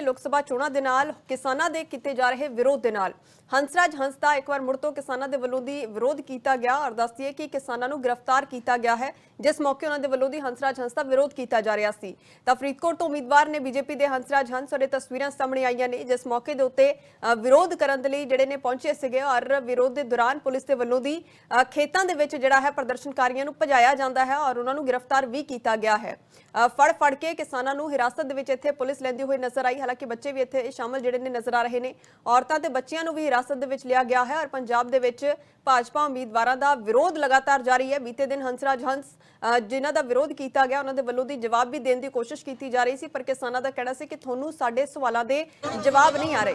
ਲੋਕ ਸਭਾ ਚੋਣਾਂ ਦੇ ਨਾਲ ਕਿਸਾਨਾਂ ਦੇ ਕੀਤੇ ਜਾ ਰਹੇ ਵਿਰੋਧ ਦੇ ਨਾਲ। ਹੰਸਰਾਜ ਹੰਸ ਦਾ ਇੱਕ ਵਾਰ ਮੁੜ ਤੋਂ ਕਿਸਾਨਾਂ ਦੇ ਵੱਲੋਂ ਦੀ ਵਿਰੋਧ ਕੀਤਾ ਗਿਆ ਔਰ ਦੱਸਦੀਏ ਕਿ ਕਿਸਾਨਾਂ ਨੂੰ ਗ੍ਰਿਫਤਾਰ ਕੀਤਾ ਗਿਆ ਹੈ ਜਿਸ ਮੌਕੇ ਉਹਨਾਂ ਦੇ ਵੱਲੋਂ ਦੀ ਹੰਸਰਾਜ ਹੰਸ ਦਾ ਵਿਰੋਧ ਕੀਤਾ ਜਾ ਰਿਹਾ ਸੀ। ਤਾਂ ਫਰੀਦਕੋਟ ਤੋਂ ਉਮੀਦਵਾਰ ਨੇ ਬੀਜੇਪੀ ਦੇ ਹੰਸਰਾਜ ਹੰਸ ਔਰ ਇਹ ਤਸਵੀਰਾਂ ਸਾਹਮਣੇ ਆਈਆਂ ਨੇ ਜਿਸ ਮੌਕੇ ਦੇ ਉੱਤੇ ਅ, ਵਿਰੋਧ ਕਰਨ ਦੇ ਲਈ ਜਿਹੜੇ ਨੇ ਪਹੁੰਚੇ ਸੀਗੇ ਔਰ ਵਿਰੋਧ ਦੇ ਦੌਰਾਨ ਪੁਲਿਸ ਦੇ ਵੱਲੋਂ ਦੀ ਅ, ਖੇਤਾਂ ਦੇ ਵਿੱਚ ਜਿਹੜਾ ਹੈ ਪ੍ਰਦਰਸ਼ਨਕਾਰੀਆਂ ਨੂੰ ਭਜਾਇਆ ਜਾਂਦਾ ਹੈ ਔਰ ਉਹਨਾਂ ਨੂੰ ਗ੍ਰਿਫਤਾਰ ਵੀ ਕੀਤਾ ਗਿਆ ਹੈ। ਅ, ਫੜ ਫੜ ਕੇ ਕਿਸਾਨਾਂ ਨੂੰ ਹਿਰਾਸਤ ਦੇ ਵਿੱਚ ਇੱਥੇ ਪੁਲਿਸ ਲੈਂਦੀ ਹੋਈ ਨਜ਼ਰ ਆਈ। ਹਾਲਾਂਕਿ ਬੱਚੇ ਵੀ ਇੱਥੇ ਸ਼ਾਮਲ ਜਿਹੜੇ ਨੇ ਨਜ਼ਰ ਆ ਰਹੇ ਨੇ। ਔਰਤਾਂ ਤੇ ਬੱਚਿਆਂ ਨੂੰ ਵੀ ਹਿਰਾਸਤ ਦੇ ਵਿੱਚ ਲਿਆ ਗਿਆ ਹੈ ਔਰ ਪੰਜਾਬ ਦੇ ਵਿੱਚ ਭਾਜਪਾ ਉਮੀਦਵਾਰਾਂ ਦਾ ਵਿਰੋਧ ਲਗਾਤਾਰ ਜਾਰੀ ਹੈ। ਬੀਤੇ ਦਿਨ ਹੰਸਰਾਜ ਹੰਸ ਜਿਨ੍ਹਾਂ ਦਾ ਵਿਰੋਧ ਕੀਤਾ ਗਿਆ, ਉਹਨਾਂ ਦੇ ਵੱਲੋਂ ਦੀ ਜਵਾਬ ਵੀ ਦੇਣ ਦੀ ਕੋਸ਼ਿਸ਼ ਕੀਤੀ ਜਾ ਰਹੀ ਸੀ, ਪਰ ਕਿਸਾਨਾਂ ਦਾ ਕਹਿਣਾ ਸੀ ਕਿ ਤੁਹਾਨੂੰ ਸਾਡੇ ਸਵਾਲਾਂ ਦੇ ਜਵਾਬ ਨਹੀਂ ਆ ਰਹੇ।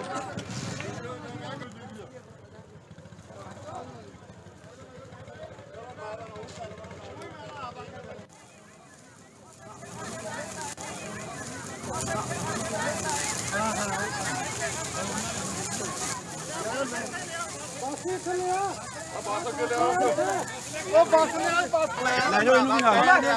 ਲੈ ਜਾਓ ਇਹਨੂੰ ਵੀ ਨਾਲ ਲੈ ਕੇ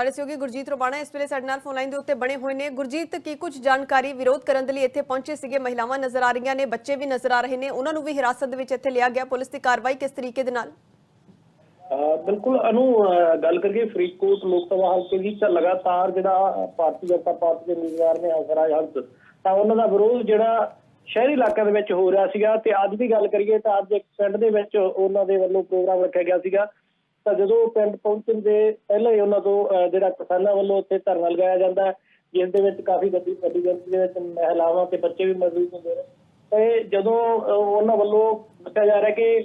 ਸਾਡੇ ਸਹਿਯੋਗੀ ਗੁਰਜੀਤ ਰੋਬਾਣਾ ਇਸ ਵੇਲੇ ਸਾਡੇ ਨਾਲ ਫੋਨ ਲਾਈਨ ਦੇ ਉੱਤੇ ਬਣੇ ਹੋਏ ਨੇ। ਗੁਰਜੀਤ, ਕੀ ਕੁਝ ਜਾਣਕਾਰੀ ਵਿਰੋਧ ਕਰਨ ਦੇ ਲਈ ਇੱਥੇ ਪਹੁੰਚੇ ਸੀਗੇ? ਮਹਿਲਾਵਾਂ ਨਜ਼ਰ ਆ ਰਹੀਆਂ ਨੇ, ਬੱਚੇ ਵੀ ਨਜ਼ਰ ਆ ਰਹੇ ਨੇ। ਉਹਨਾਂ ਨੂੰ ਵੀ ਹਿਰਾਸਤ ਦੇ ਵਿੱਚ ਇੱਥੇ ਲਿਆ ਗਿਆ। ਪੁਲਿਸ ਦੀ ਕਾਰਵਾਈ ਕਿਸ ਤਰੀਕੇ ਦੇ ਨਾਲ? ਬਿਲਕੁਲ, ਅਨੂ ਗੱਲ ਕਰੀਏ ਫਰੀਦਕੋਟ ਲੋਕ ਸਭਾ ਹਲਕੇ ਦੀ, ਤਾਂ ਲਗਾਤਾਰ ਜਿਹੜਾ ਭਾਰਤੀ ਜਨਤਾ ਪਾਰਟੀ ਦੇ ਉਮੀਦਵਾਰ ਨੇ ਹੰਸਰਾਜ ਹੰਸ ਤਾਂ ਉਹਨਾਂ ਦਾ ਵਿਰੋਧ ਜਿਹੜਾ ਸ਼ਹਿਰੀ ਇਲਾਕਿਆਂ ਦੇ ਵਿੱਚ ਹੋ ਰਿਹਾ ਸੀਗਾ। ਤੇ ਅੱਜ ਦੀ ਗੱਲ ਕਰੀਏ ਤਾਂ ਅੱਜ ਇੱਕ ਪਿੰਡ ਦੇ ਵਿੱਚ ਉਹਨਾਂ ਦੇ ਵੱਲੋਂ ਪ੍ਰੋਗਰਾਮ ਰੱਖਿਆ ਗਿਆ ਸੀਗਾ। ਤਾਂ ਜਦੋਂ ਪਿੰਡ ਪਹੁੰਚਣ ਦੇ ਪਹਿਲਾਂ ਹੀ ਉਹਨਾਂ ਤੋਂ ਜਿਹੜਾ ਕਿਸਾਨਾਂ ਵੱਲੋਂ ਉੱਥੇ ਧਰਨਾ ਲਗਾਇਆ ਜਾਂਦਾ ਹੈ, ਜਿਸ ਦੇ ਵਿੱਚ ਕਾਫੀ ਵੱਡੀ ਵੱਡੀ ਗਿਣਤੀ ਦੇ ਵਿੱਚ ਮਹਿਲਾਵਾਂ ਤੇ ਬੱਚੇ ਵੀ ਮੌਜੂਦ ਹੁੰਦੇ ਨੇ। ਤੇ ਜਦੋਂ ਉਹਨਾਂ ਵੱਲੋਂ ਦੱਸਿਆ ਜਾ ਰਿਹਾ ਕਿ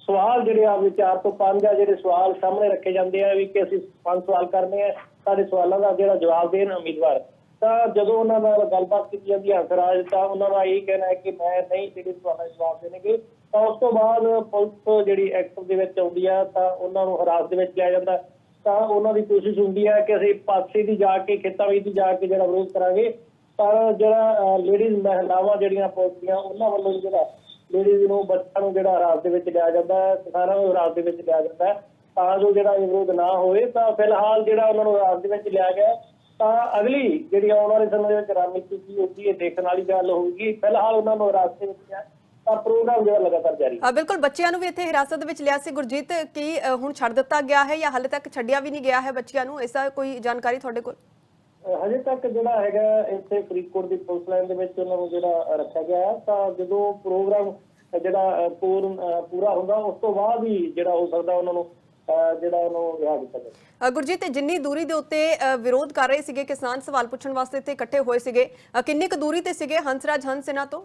ਸਵਾਲ ਜਿਹੜੇ ਆ ਵਿਚਾਰ ਤੋਂ ਪੰਜ ਆ ਜਿਹੜੇ ਸਵਾਲ ਸਾਹਮਣੇ ਰੱਖੇ ਜਾਂਦੇ ਆ ਵੀ ਕਿ ਅਸੀਂ ਪੰਜ ਸਵਾਲ ਕਰਨੇ ਆ ਸਾਡੇ ਸਵਾਲਾਂ ਦਾ ਜਿਹੜਾ ਜਵਾਬ ਦੇਣ ਉਮੀਦਵਾਰ। ਤਾਂ ਜਦੋਂ ਉਹਨਾਂ ਨਾਲ ਗੱਲਬਾਤ ਕੀਤੀ ਜਾਂਦੀ ਹੈ ਹੰਸਰਾਜ, ਤਾਂ ਉਹਨਾਂ ਦਾ ਇਹ ਕਹਿਣਾ ਹੈ ਕਿ ਮੈਂ ਨਹੀਂ, ਜਿਹੜੇ ਸਵਾਲਾਂ ਜਵਾਬ ਦੇਣਗੇ, ਤਾਂ ਉਸ ਤੋਂ ਬਾਅਦ ਪੁਲਿਸ ਜਿਹੜੀ ਐਕਟਿਵ ਦੇ ਵਿੱਚ ਆਉਂਦੀ ਆ, ਤਾਂ ਉਹਨਾਂ ਨੂੰ ਹਰਾਸ ਦੇ ਵਿੱਚ ਲਿਆ ਜਾਂਦਾ। ਤਾਂ ਉਹਨਾਂ ਦੀ ਕੋਸ਼ਿਸ਼ ਹੁੰਦੀ ਹੈ ਕਿ ਅਸੀਂ ਪਾਸੇ ਦੀ ਜਾ ਕੇ, ਖੇਤਾਂ ਵਿੱਚ ਜਾ ਕੇ ਜਿਹੜਾ ਵਿਰੋਧ ਕਰਾਂਗੇ। ਪਰ ਜਿਹੜਾ ਲੇਡੀਜ਼ ਮਹਿਲਾਵਾਂ ਜਿਹੜੀਆਂ ਪੁਲਿਸ ਦੀਆਂ ਉਹਨਾਂ ਵੱਲੋਂ ਜਿਹੜਾ ਲੇਡੀਜ਼ ਨੂੰ ਬੱਚਿਆਂ ਨੂੰ ਜਿਹੜਾ ਹਰਾਸ ਦੇ ਵਿੱਚ ਲਿਆ ਜਾਂਦਾ ਹੈ ਕਿਸਾਨਾਂ ਨੂੰ ਹਰਾਸ ਦੇ ਵਿੱਚ ਲਿਆ ਜਾਂਦਾ ਹੈ। ਤਾਂ ਜੋ ਜਿਹੜਾ ਵਿਰੋਧ ਨਾ ਹੋਵੇ ਤਾਂ ਫਿਲਹਾਲ ਜਿਹੜਾ ਉਹਨਾਂ ਨੂੰ ਹਰਾਸ ਦੇ ਵਿੱਚ ਲਿਆ ਗਿਆ ਤਾਂ ਅਗਲੀ ਜਿਹੜੀ ਆਉਣ ਵਾਲੇ ਸਮੇਂ ਦੇ ਵਿੱਚ ਰਣਨੀਤੀ ਕੀ ਹੋਊਗੀ ਇਹ ਦੇਖਣ ਵਾਲੀ ਗੱਲ ਹੋਊਗੀ। ਫਿਲਹਾਲ ਉਹਨਾਂ ਨੂੰ ਹਰਾਸ ਦੇ ਵਿੱਚ ਲਿਆ ਤਾਂ ਪ੍ਰੋਗਰਾਮ ਜਿਹੜਾ ਲਗਾਤਾਰ ਜਾਰੀ ਅ, ਬਿਲਕੁਲ ਬੱਚਿਆਂ ਨੂੰ ਵੀ ਇੱਥੇ ਹਿਰਾਸਤ ਵਿੱਚ ਲਿਆ ਸੀ। ਗੁਰਜੀਤ ਕੀ ਹੁਣ ਛੱਡ ਦਿੱਤਾ ਗਿਆ ਹੈ ਜਾਂ ਹਾਲੇ ਤੱਕ ਛੱਡਿਆ ਵੀ ਨਹੀਂ ਗਿਆ ਹੈ ਬੱਚਿਆਂ ਨੂੰ? ਐਸਾ ਕੋਈ ਜਾਣਕਾਰੀ ਤੁਹਾਡੇ ਕੋਲ? ਹਜੇ ਤੱਕ ਜਿਹੜਾ ਹੈਗਾ ਇੱਥੇ ਫਰੀਦਕੋਟ ਦੀ ਪੁਲਿਸ ਲਾਈਨ ਦੇ ਵਿੱਚ ਉਹਨਾਂ ਨੂੰ ਜਿਹੜਾ ਰੱਖਿਆ ਗਿਆ ਹੈ ਤਾਂ ਜਦੋਂ ਪ੍ਰੋਗਰਾਮ ਜਿਹੜਾ ਪੂਰਨ ਪੂਰਾ ਹੁੰਦਾ ਉਸ ਤੋਂ ਬਾਅਦ ਹੀ ਜਿਹੜਾ ਹੋ ਸਕਦਾ ਉਹਨਾਂ ਨੂੰ ਜਿਹੜਾ ਉਹਨੂੰ ਰਿਹਾ ਕੀਤਾ ਜਾਵੇ ਗੁਰਜੀਤ ਜਿੰਨੀ ਦੂਰੀ ਦੇ ਉੱਤੇ ਅ, ਵਿਰੋਧ ਕਰ ਰਹੇ ਸੀਗੇ ਕਿਸਾਨ ਸਵਾਲ ਪੁੱਛਣ ਵਾਸਤੇ ਇੱਥੇ ਇਕੱਠੇ ਹੋਏ ਸੀਗੇ ਅ, ਕਿੰਨੀ ਕੁ ਦੂਰੀ ਤੇ ਸੀਗੇ ਹੰਸਰਾਜ ਹੰਸ ਇਹਨਾਂ ਤੋਂ?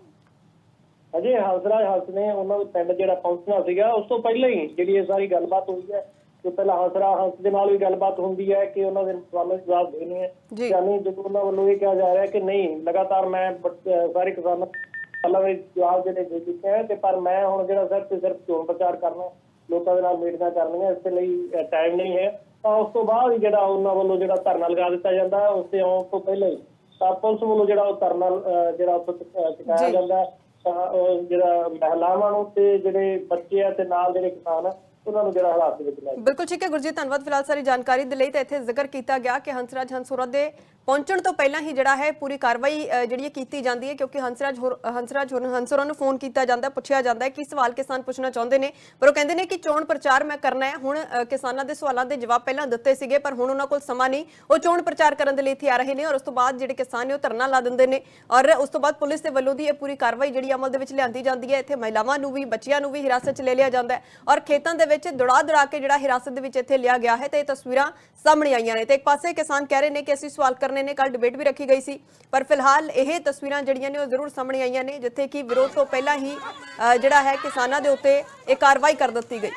ਅਜੇ ਹਜ਼ਰਾ ਹੰਸ ਨੇ ਉਹਨਾਂ ਦੇ ਪਿੰਡ ਜਿਹੜਾ ਪਹੁੰਚਣਾ ਸੀਗਾ ਉਸ ਤੋਂ ਪਹਿਲਾਂ ਹੀ ਜਿਹੜੀ ਇਹ ਸਾਰੀ ਗੱਲਬਾਤ ਹੋਈ ਹੈ ਕਿ ਪਹਿਲਾਂ ਹਜ਼ਰਾ ਹੰਸ ਦੇ ਨਾਲ ਵੀ ਗੱਲਬਾਤ ਹੁੰਦੀ ਹੈ ਕਿ ਉਹਨਾਂ ਦੇ ਸਵਾਲਾਂ ਦੇ ਜਵਾਬ ਦੇਣੇ ਹੈ। ਜੀ। ਯਾਨੀ ਜਦੋਂ ਉਹਨਾਂ ਵੱਲੋਂ ਇਹ ਕਿਹਾ ਜਾ ਰਿਹਾ ਕਿ ਨਹੀਂ ਲਗਾਤਾਰ ਮੈਂ ਬ- ਅਹ ਸਾਰੇ ਕਿਸਾਨਾਂ ਸਵਾਲਾਂ ਦੇ ਜਵਾਬ ਜਿਹੜੇ ਦੇ ਦਿੱਤੇ ਹੈ ਤੇ ਪਰ ਮੈਂ ਹੁਣ ਜਿਹੜਾ ਸਿਰਫ ਤੇ ਸਿਰਫ ਚੋਣ ਪ੍ਰਚਾਰ ਕਰਨਾ ਲੋਕਾਂ ਦੇ ਨਾਲ ਮੀਟਿੰਗਾਂ ਕਰਨੀਆਂ ਇਸ ਦੇ ਲਈ ਟਾਈਮ ਨਹੀਂ ਹੈ ਤਾਂ ਉਸ ਤੋਂ ਬਾਅਦ ਹੀ ਜਿਹੜਾ ਉਹਨਾਂ ਵੱਲੋਂ ਜਿਹੜਾ ਧਰਨਾ ਲਗਾ ਦਿੱਤਾ ਜਾਂਦਾ ਉਸ ਤੇ ਆਉਣ ਤੋਂ ਪਹਿਲਾਂ ਹੀ ਤਾਂ ਪੁਲਿਸ ਵੱਲੋਂ ਜਿਹੜਾ ਉਹ ਧਰਨਾ ਜਿਹੜਾ ਉੱਥੇ ਚੁਕਾਇਆ। ਜਾਂਦਾ ਤਾਂ ਜਿਹੜਾ ਮਹਿਲਾਵਾਂ ਨੂੰ ਤੇ ਜਿਹੜੇ ਬੱਚੇ ਆ ਤੇ ਨਾਲ ਜਿਹੜੇ ਕਿਸਾਨ ਆ ਉਹਨਾਂ ਨੂੰ ਜਿਹੜਾ ਹਾਲਾਤ ਦੇ ਵਿੱਚ ਲੈ ਬਿਲਕੁਲ ਠੀਕ ਹੈ ਗੁਰਜੀਤ, ਧੰਨਵਾਦ ਫਿਲਹਾਲ ਸਾਰੀ ਜਾਣਕਾਰੀ ਦੇ ਲਈ। ਤਾਂ ਇੱਥੇ ਜ਼ਿਕਰ ਕੀਤਾ ਗਿਆ ਕਿ ਹੰਸਰਾਜ ਹੰਸੋਰਾ ਦੇ ਪਹੁੰਚਣ ਤੋਂ ਪਹਿਲਾਂ ਹੀ ਜਿਹੜਾ ਹੈ ਪੂਰੀ ਕਾਰਵਾਈ ਜਿਹੜੀ ਕੀਤੀ ਜਾਂਦੀ ਹੈ, ਕਿਉਂਕਿ ਹੰਸਰਾਜ ਹੰਸਰਾਜ ਹੰਸੋਰਾ ਨੂੰ ਫੋਨ ਕੀਤਾ ਜਾਂਦਾ, ਪੁੱਛਿਆ ਜਾਂਦਾ ਹੈ ਕਿ ਸਵਾਲ ਕਿਸਾਨ ਪੁੱਛਣਾ ਚਾਹੁੰਦੇ ਨੇ। ਪਰ ਉਹ ਕਹਿੰਦੇ ਨੇ ਕਿ ਚੋਣ ਪ੍ਰਚਾਰ ਮੈਂ ਕਰਨਾ ਹੈ। ਹੁਣ ਕਿਸਾਨਾਂ ਦੇ ਸਵਾਲਾਂ ਦੇ ਜਵਾਬ ਪਹਿਲਾਂ ਦਿੱਤੇ ਸੀਗੇ, ਪਰ ਹੁਣ ਉਹਨਾਂ ਕੋਲ ਸਮਾਂ ਨਹੀਂ। ਉਹ ਚੋਣ ਪ੍ਰਚਾਰ ਕਰਨ ਦੇ ਲਈ ਇੱਥੇ ਆ ਰਹੇ ਨੇ ਔਰ ਉਸ ਤੋਂ ਬਾਅਦ ਜਿਹੜੇ ਕਿਸਾਨ ਨੇ ਉਹ ਧਰਨਾ ਲਾ ਦਿੰਦੇ ਨੇ। ਔਰ ਉਸ ਤੋਂ ਬਾਅਦ ਪੁਲਿਸ ਦੇ ਵੱਲੋਂ ਦੀ ਇਹ ਪੂਰੀ ਕਾਰਵਾਈ ਜਿਹੜੀ ਅਮਲ ਦੇ ਵਿੱਚ ਲਿਆਂਦੀ ਜਾਂਦੀ ਹੈ। ਇੱਥੇ ਮਹਿਲਾਵਾਂ ਨੂੰ ਵੀ, ਬੱਚਿਆਂ ਨੂੰ ਵੀ ਹਿਰਾਸਤ 'ਚ ਲੈ ਲਿਆ ਜਾਂਦਾ ਹੈ। ਔਰ ਖੇਤਾਂ ਦੇ ਵਿੱਚ ਦੌੜਾ ਦੌੜਾ ਕੇ ਜਿਹੜਾ ਹਿਰਾਸਤ ਦੇ ਵਿੱਚ ਇੱਥੇ ਲਿਆ ਗਿਆ ਹੈ ਤੇ ਇਹ ਤਸਵੀਰਾਂ ਸਾਹਮਣੇ ਆਈਆਂ ਨੇ ਤੇ ਇੱਕ ਪਾਸੇ ਕਿਸਾਨ ਕਹਿ ਰਹੇ ਨੇ ਕਿ ਅਸੀਂ ਸਵਾਲ ਕਰਨੇ ਨੇ ਕੱਲ ਡਿਬੇਟ ਵੀ ਰੱਖੀ ਗਈ ਸੀ ਪਰ ਫਿਲਹਾਲ ਇਹ ਤਸਵੀਰਾਂ ਜਿਹੜੀਆਂ ਨੇ ਉਹ ਜ਼ਰੂਰ ਸਾਹਮਣੇ ਆਈਆਂ ਨੇ ਜਿੱਥੇ ਕਿ ਵਿਰੋਧ ਤੋਂ ਪਹਿਲਾਂ ਹੀ ਅ, ਜਿਹੜਾ ਹੈ ਕਿਸਾਨਾਂ ਦੇ ਉੱਤੇ ਇਹ ਕਾਰਵਾਈ ਕਰ ਦਿੱਤੀ ਗਈ।